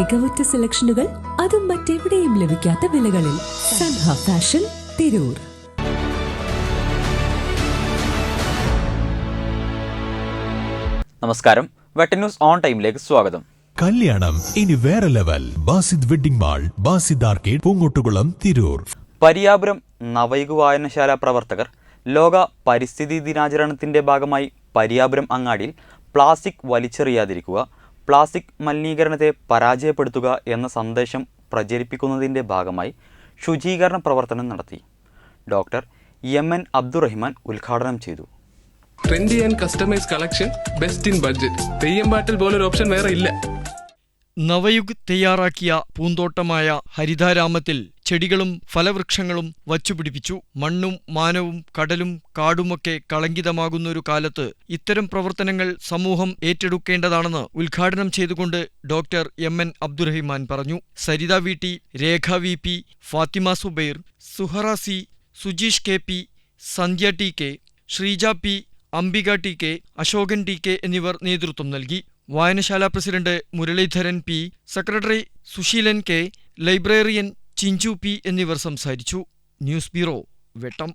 മികവുറ്റ സെലക്ഷനുകൾ അതും മറ്റെവിടെയും ലഭിക്കാത്ത വിലകളിൽ സൻഹ ഫാഷൻ തിരൂർ. നമസ്കാരം. വെട്ടന്യൂസ് ഓൺ ടൈമിലേക്ക് സ്വാഗതം. കല്യാണം ഇനി വേറെ level. Basid wedding mall Basid arcade Poongottukulam Tirur. Pariyapuram നവൈകു വായനശാല പ്രവർത്തകർ ലോക പരിസ്ഥിതി ദിനാചരണത്തിന്റെ ഭാഗമായി പരിയാപുരം അങ്ങാടിയിൽ പ്ലാസ്റ്റിക് വലിച്ചെറിയാതിരിക്കുക പ്ലാസ്റ്റിക് മലിനീകരണത്തെ പരാജയപ്പെടുത്തുക എന്ന സന്ദേശം പ്രചരിപ്പിക്കുന്നതിന്റെ ഭാഗമായി ശുചീകരണ പ്രവർത്തനം നടത്തി. ഡോക്ടർ എം എൻ അബ്ദുറഹിമാൻ ഉദ്ഘാടനം ചെയ്തു. Trendy and customise collection best in budget Theyyam പാട്ടിൽ പോലൊരു ഓപ്ഷൻ വേറെ ഇല്ല. നവയുഗ് തയ്യാറാക്കിയ പൂന്തോട്ടമായ ഹരിതാരാമത്തിൽ ചെടികളും ഫലവൃക്ഷങ്ങളും വച്ചുപിടിപ്പിച്ചു. മണ്ണും മാനവും കടലും കാടുമൊക്കെ കളങ്കിതമാകുന്നൊരു കാലത്ത് ഇത്തരം പ്രവർത്തനങ്ങൾ സമൂഹം ഏറ്റെടുക്കേണ്ടതാണെന്ന് ഉദ്ഘാടനം ചെയ്തുകൊണ്ട് ഡോക്ടർ എം എൻ അബ്ദുറഹിമാൻ പറഞ്ഞു. Saritha V T Rekha V P Fathima Subair Suhara C Sujeesh K P Sandhya T K Sreeja P Ambika T K Asokan T K എന്നിവർ നേതൃത്വം നൽകി. വായനശാല president Muraleedharan P secretary Suseelan K librarian Chinchu P എന്നിവർ സംസാരിച്ചു. News bureau Vettam.